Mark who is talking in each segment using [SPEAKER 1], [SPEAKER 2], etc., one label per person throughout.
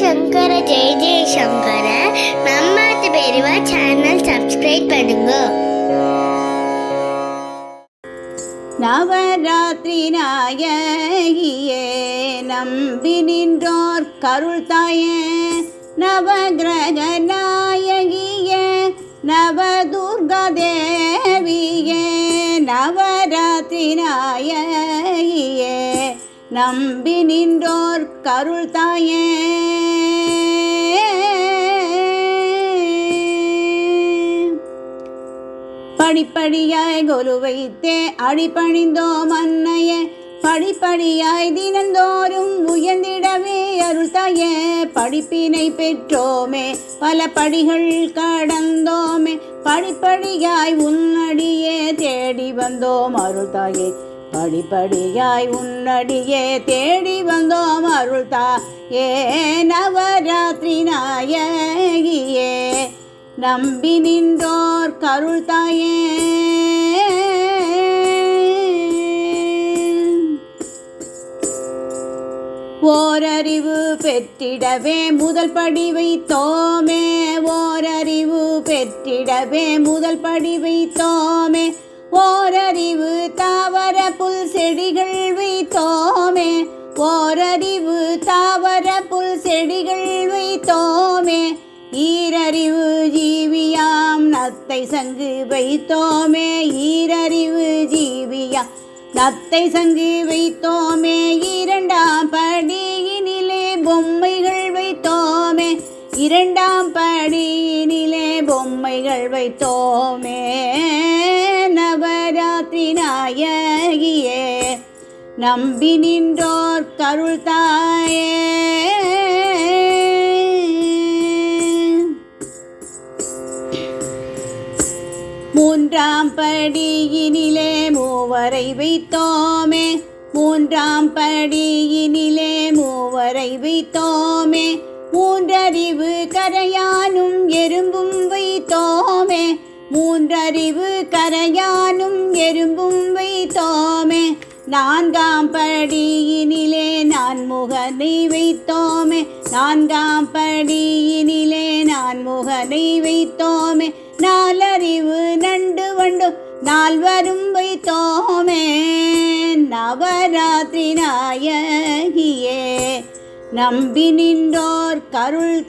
[SPEAKER 1] சங்கர ஜெய ஜெய சங்கர நம்மாத்து பெரியவா சேனல் சப்ஸ்கிரைப் பண்ணுங்க
[SPEAKER 2] நவராத்திரி நாயகியே நம்பி நின்றோர் கருள் தாயே நவகிரக நாயகியே நவதுர்கா தேவியே நவராத்திரி நாயகியே நம்பி நின்றோர் கருள் தாயே. படிப்படியாய் கொலு வைத்தே அடிபணிந்தோம் அன்னையே படிப்படியாய் தினந்தோறும் உயர்ந்திடவே அருள் தாயே. படிப்பினை பெற்றோமே பல படிகள் கடந்தோமே. படிப்படியாய் உன்னடியே தேடி வந்தோம் அருள் தாயே. படிப்படியாய் உன்னடியே தேடி வந்தோம் அருள்தா. ஏ நவராத்திரி நாயகியே நம்பி நின்றோர் கருள் தாயே ஓரறிவு பெற்றிடவே முதல் படி வைத்தோமே ஓரறிவு பெற்றிடவே முதல் படி வைத்தோமே. ஓரறிவு செடிகள் வைத்தோமே ஓரறிவு தாவர புல் செடிகள் வைத்தோமே ஈரறிவு ஜீவியாம் நத்தை சங்கு வைத்தோமே ஈரறிவு ஜீவியாம் நத்தை சங்கு வைத்தோமே இரண்டாம் படியினிலே பொம்மைகள் வைத்தோமே இரண்டாம் படியினிலே பொம்மைகள் வைத்தோமே நவராத்திரி நாயர் நம்பி நின்றோர் கருள் தாயே. மூன்றாம் படியினிலே மூவரை வைத்தோமே. மூன்றாம் படியினிலே மூவரை வைத்தோமே. மூன்றறிவு கரையானும் எறும்பும் வைத்தோமே. மூன்றறிவு கரையானும் எறும்பும் வைத்தோமே. நான்காம் படியினிலே நான் முகனை வைத்தோமே. நான்காம் படியினிலே நான் முகனை வைத்தோமே. நாலறிவு நண்டு வண்டு நால்வரும் வைத்தோமே. நவராத்திரி நாயகியே நம்பி நின்றோர் கருள்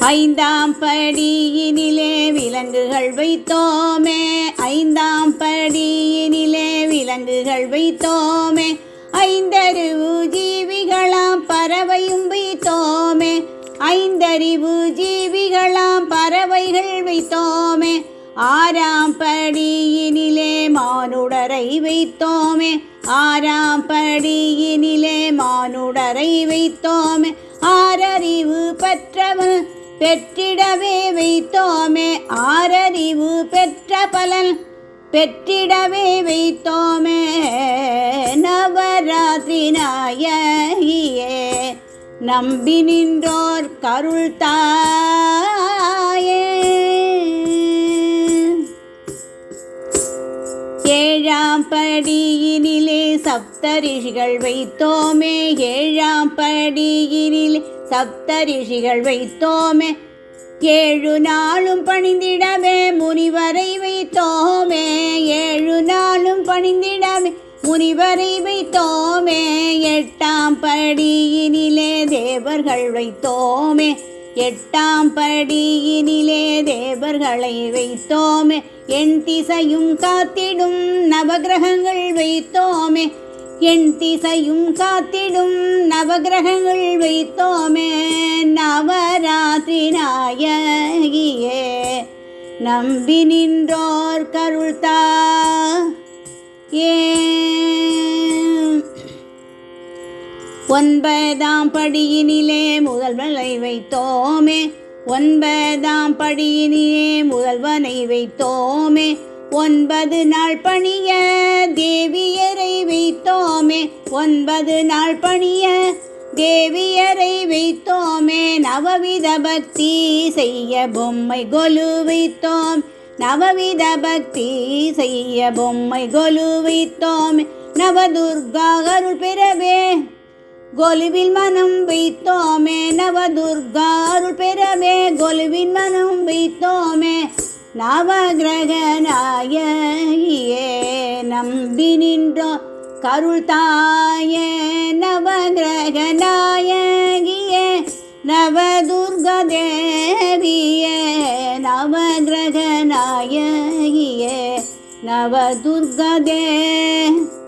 [SPEAKER 2] ஐந்தாம் படியினிலே விலங்குகள் வைத்தோமே. ஐந்தாம் படியினிலே விலங்குகள் வைத்தோமே. ஐந்தறிவு ஜீவிகளாம் பறவையும் வைத்தோமே. ஐந்தறிவு ஜீவிகளாம் பறவைகள் வைத்தோமே. ஆறாம் படியினிலே மானுடரை வைத்தோமே. ஆறாம் படியினிலே மானுடரை வைத்தோமே. ஆறறிவு பெற்றவன் பெற்றிடவே வைத்தோமே ஆரறிவு பெற்ற பலன். பெற்றிடவே வைத்தோமே நவராத்திரி நாயகியே. நம்பி நின்றோர் கருள் சப்தரிஷிகள் வைத்தோமே. ஏழாம் படியினில் சப்தரிஷிகள் வைத்தோமே. ஏழு நாளும் பணிந்திடவே முனிவரை வைத்தோமே. ஏழு நாளும் பணிந்திடவே முனிவரை வைத்தோமே. எட்டாம் படியினிலே தேவர்கள் வைத்தோமே. எட்டாம் படியினிலே தேவர்களை வைத்தோமே. என் திசையும் காத்திடும் நவகிரகங்கள் வைத்தோமே. என் திசையும் காத்திடும் நவகிரகங்கள் வைத்தோமே. நவராத்திரி நாயகியே நம்பி நின்றோர் கருள்தா ஏ ஒன்பதாம் படியினிலே முதல் முதல்வனை வைத்தோமே. ஒன்பதாம் படியினிலே முதல் முதல்வனை வைத்தோமே. ஒன்பது நாள் பணிய தேவியரை வைத்தோமே. ஒன்பது நாள் பணிய தேவியரை வைத்தோமே. நவவித பக்தி செய்ய பொம்மை கொலு வைத்தோம். நவவித பக்தி செய்ய பொம்மை கொலு கொலுவித்தோமே நவதுர்கா அருள் பெறவே. கொலுவில் மனம் வைத்தோமே. நவதுர்கா அருள் பெறவே. கொலுவின் மனம் வைத்தோமே. நவகிரக நம்பி நின்றோம் கருள் தாயே நவகிரகநாயகியே நவதுர்க தேவியே நவகிரகநாயகியே நவதுர்க தேவியே